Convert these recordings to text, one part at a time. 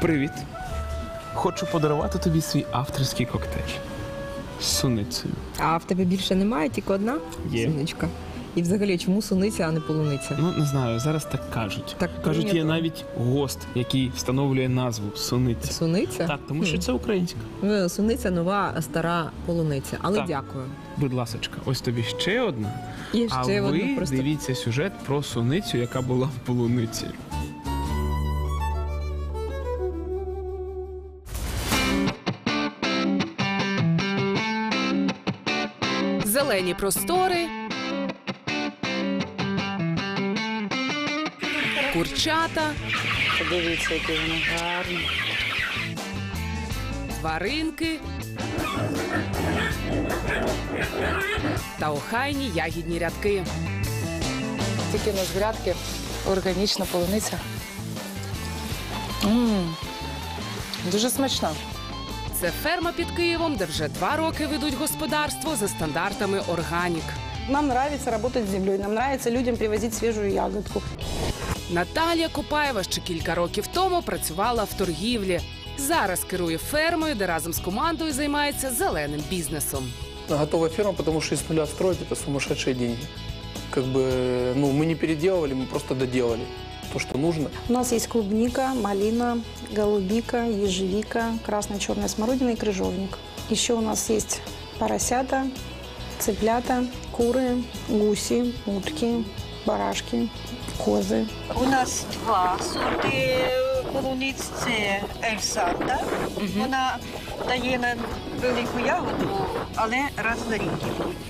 Привіт. Хочу подарувати тобі свій авторський коктейль з суницею. А в тебе більше немає, тільки одна Є. суничка. І взагалі, чому суниця, а не полуниця? Ну, не знаю, зараз так кажуть. Так кажуть, є прийнято. навіть гост, який встановлює назву суниця. Суниця? Так, тому що Хм. це українська. Ну, Суниця нова, стара полуниця. Але Так. дякую. Будь ласочка, ось тобі ще одна. І а ви одну просто. дивіться сюжет про суницю, яка була в полуниці. Зелені простори. Курчата, Подивіться, які вони гарні. тваринки та охайні ягідні рядки. Тільки на грядки органічна полуниця. М, Дуже смачна. Це ферма під Києвом, де вже два роки ведуть господарство за стандартами органік. Нам нравится работать с землей, нам нравится людям привозить свежую ягодку. Наталія Копаєва ще кілька років тому працювала в торгівлі. Зараз керує фермою, де разом з командою займається зеленим бізнесом. Готовая ферма, потому что из нуля строить это сумасшедшие деньги. Как бы, ну, мы не переделывали, мы просто доделали То, что нужно. У нас есть клубника, малина, голубика, ежевика, красная черная смородина и крыжовник. Еще у нас есть поросята, цыплята, куры, гуси, утки, барашки, козы. У нас два сорти полуниць. Це Ельсанта. Вона дає нам велику ягоду, але раз на рік.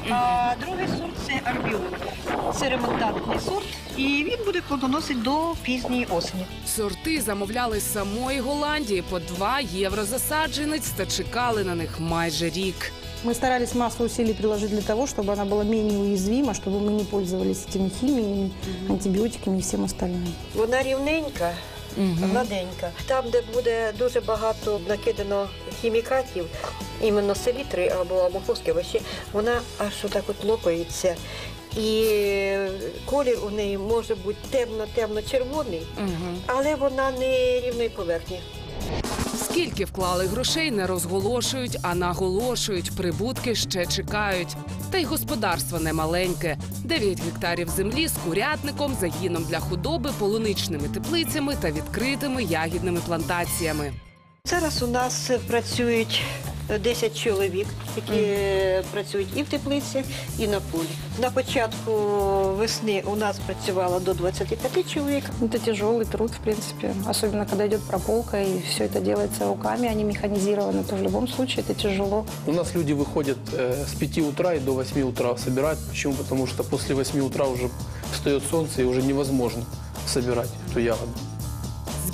А другий сорт це Арбіон. Це ремонтантний сорт, і він буде плодоносити до пізньої осені. Сорти замовляли з самої Голландії по 2 євро за саджанець та чекали на них майже рік. Мы старались массу усилий приложить для того, чтобы она была менее уязвима, чтобы мы не пользовались этими химиями, антибиотиками и всем остальным. Вона рівненька, гладенька. Там, де буде дуже багато накидано хімікатів, іменно селітри або амофоски, вообще, вона аж отак от лопається. І колір у неї може бути темно-темно-червоний, але вона не рівної поверхні. Скільки вклали грошей, не розголошують, а наголошують. Прибутки ще чекають. Та й господарство немаленьке: 9 гектарів землі з курятником, загіном для худоби, полуничними теплицями та відкритими ягідними плантаціями. Зараз у нас працюють 10 чоловік, які працюють і в теплиці, і на полі. На початку весни у нас працювало до 25 чоловік. Это тяжелый труд, в принципе, особенно когда идет прополка, и все это делается руками, а не механизировано, то в любом случае это тяжело. У нас люди выходят э, с 5 утра и до 8 утра собирать. Почему? Потому что после 8 утра уже встает солнце и уже невозможно собирать эту ягоду.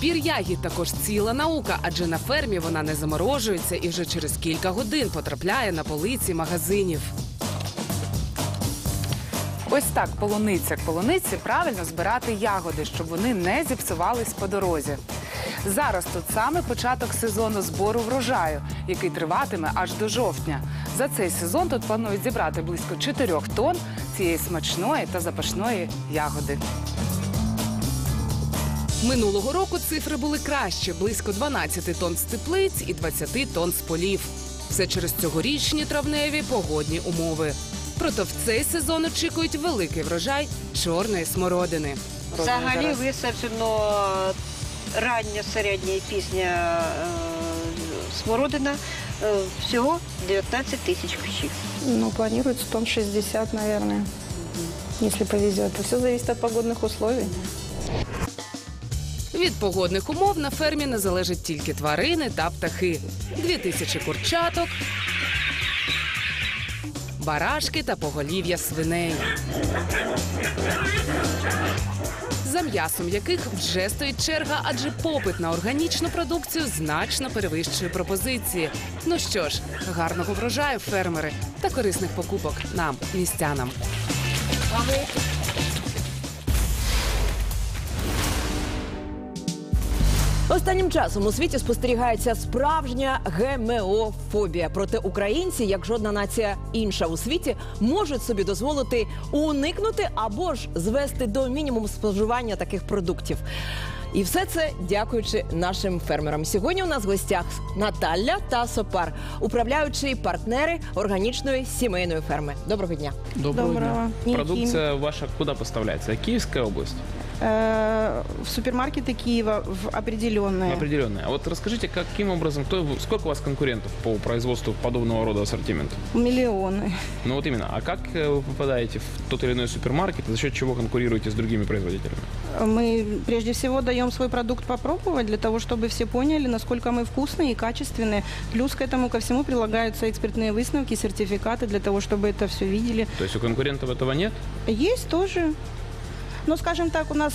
Збір ягід також ціла наука, адже на фермі вона не заморожується і вже через кілька годин потрапляє на полиці магазинів. Ось так полуниця к полуниці правильно збирати ягоди, щоб вони не зіпсувались по дорозі. Зараз тут саме початок сезону збору врожаю, який триватиме аж до жовтня. За цей сезон тут планують зібрати близько 4 тонн цієї смачної та запашної ягоди. Минулого року цифри були краще близько 12 тонн з теплиць і 20 тонн з полів. Все через цьогорічні травневі погодні умови. Проте в цей сезон очікують великий врожай чорної смородини. Взагалі висаджено рання, середня і пізня е, смородина. е, Всього 19 тисяч кущів. Ну, планируется тонн 60, наверное, если повезет. Все зависит от погодных условий. Від погодних умов на фермі не залежать тільки тварини та птахи. Дві тисячі курчаток, барашки та поголів'я свиней. За м'ясом яких вже стоїть черга, адже попит на органічну продукцію значно перевищує пропозиції. Ну що ж, гарного врожаю, фермери, та корисних покупок нам, містянам. Останнім часом у світі спостерігається справжня ГМО-фобія. Проте українці, як жодна нація інша у світі, можуть собі дозволити уникнути або ж звести до мінімуму споживання таких продуктів. І все це дякуючи нашим фермерам. Сьогодні у нас в гостях Наталя та Сопар, управляючі партнери органічної сімейної ферми. Доброго дня. Доброго, Доброго. дня. Продукція ваша куди поставляється? Київська область? Э, В супермаркеты Киева в определенные. Определенная. А вот расскажите, каким образом, кто, сколько у вас конкурентов по производству подобного рода ассортимента? Миллионы. Ну вот именно. А как э, вы попадаете в тот или иной супермаркет, за счет чего конкурируете с другими производителями? Мы прежде всего даем свой продукт попробовать для того, чтобы все поняли, насколько мы вкусные и качественные. Плюс к этому ко всему прилагаются экспертные выставки, сертификаты для того, чтобы это все видели. То есть у конкурентов этого нет? Есть тоже. Но, скажем так, у нас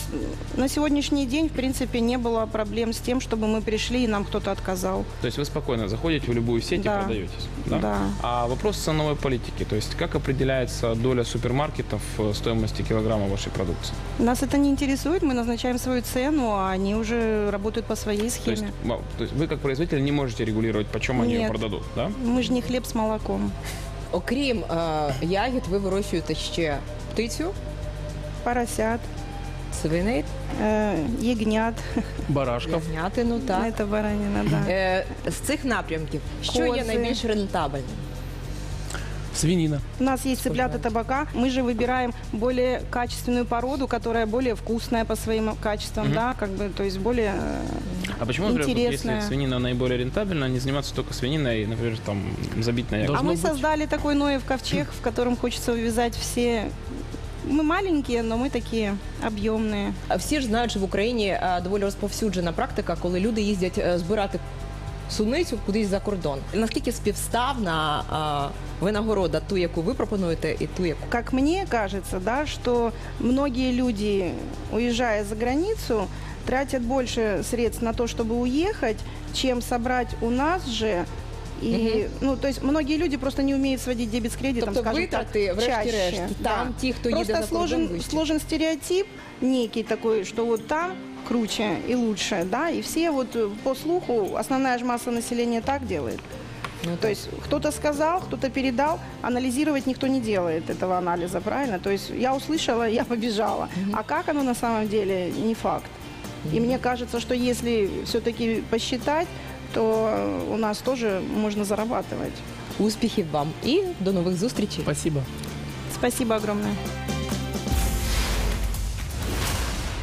на сегодняшний день, в принципе, не было проблем с тем, чтобы мы пришли и нам кто-то отказал. То есть вы спокойно заходите в любую сеть Да. и продаетесь? Да. А вопрос ценовой политики, то есть как определяется доля супермаркетов в стоимости килограмма вашей продукции? Нас это не интересует, мы назначаем свою цену, а они уже работают по своей То есть, схеме. ва- то есть вы как производитель не можете регулировать, почем они ее Нет. продадут, да? Мы же не хлеб с молоком. Окрім е, ягід, ви вирощуєте ще птицю, Поросят, свиней, э, ягнят. Барашков. ягнятину. Так. Это баранина, да. Е, з цих напрямків, що є Кози. найбільш рентабельним? Свинина. У нас есть цыплята табака. Мы же выбираем более качественную породу, которая более вкусная по своим качествам, Мгм. да, как бы, то есть более э, А почему, например, вот интересная. если свинина наиболее рентабельна, не заниматься только свининой, например, там забить на ягоды? А Должно мы быть. создали такой Ноев ковчег, в котором хочется увязать все. Мы маленькие, но мы такие объемные. А Всі ж знають, що в Україні е, доволі розповсюджена практика, коли люди їздять е, збирати суницю кудись за кордон. Наскільки співставна е, винагорода, ту, яку ви пропонуєте, і ту, яку Как мне кажется, да, что многие люди, уезжая за границу, тратят больше средств на то, чтобы уехать, чем собрать у нас же. И, ну, то есть многие люди просто не умеют сводить дебет с кредитом, тобто скажем так, витрати, врешті-решт, чаще. там ті, хто Просто їде за кордон, сложен, вищі. сложен стереотип некий такой, что вот там круче и лучше, да, и все вот э, по слуху, основная же масса населения так делает. Ну, То есть кто-то сказал, кто-то передал, анализировать никто не делает этого анализа, правильно? То есть я услышала, я побежала. А как оно на самом деле, не факт. И мне кажется, что если все-таки посчитать, то э, у нас тоже можно зарабатывать. Успехи вам и до новых зустрічей. Спасибо. Спасибо огромное.